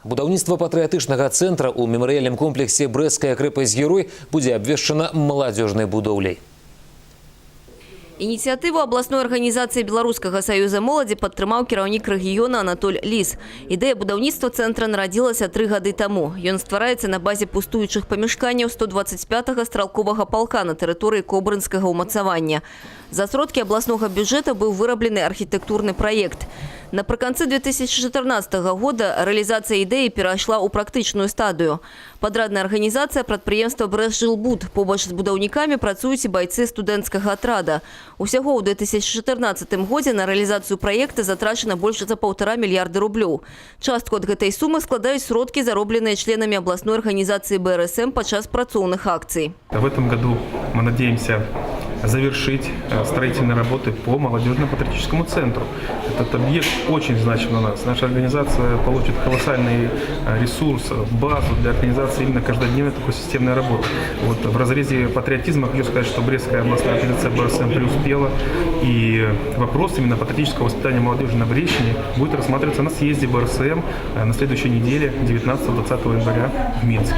Будаўніцтва патрыятычнага цэнтра ў мемарыяльным комплексе брэская крэпасць герой будзе абвешчана маладзёжнай будоўляй. Ініцыятыву абласной арганізацыі беларускага саюза моладзі падтрымаў кіраўнік рэгіёна Анатоль Ліс. Ідэя будаўніцтва цэнтра нарадзілася тры гады таму. Ён ствараецца на базе пустуючых памяшканняў 125-га стралковага палка на тэрыторыі кобрынскага ўмацавання. За сродкі абласнога бюджэта быў выраблены архітэктурны праект. Напрыканцы 2014 года рэалізацыя ідэі перайшла ў практычную стадыю. Падрадная арганізацыя прадпрыемства «Брэсжилбуд». Побач з будаўнікамі працуюць і байцы студэнцкага атрада. Усяго ў 2014 годзе на рэалізацыю праекта затрачана больш за паўтара мільярды рублёў. Частку ад гэтай сумы складаюць сродкі, заробленыя членамі абласной арганізацыі БРСМ падчас працоўных акцый. В этом году мы надеемся завершить э, строительные работы по молодежно-патриотическому центру. Этот объект очень значим для нас. Наша организация получит колоссальный э, ресурс, базу для организации именно каждодневной такой системной работы. Вот в разрезе патриотизма хочу сказать, что Брестская областная организация БРСМ преуспела, и вопрос именно патриотического воспитания молодежи на Брещине будет рассматриваться на съезде БРСМ э, на следующей неделе, 19-20 января в Минске.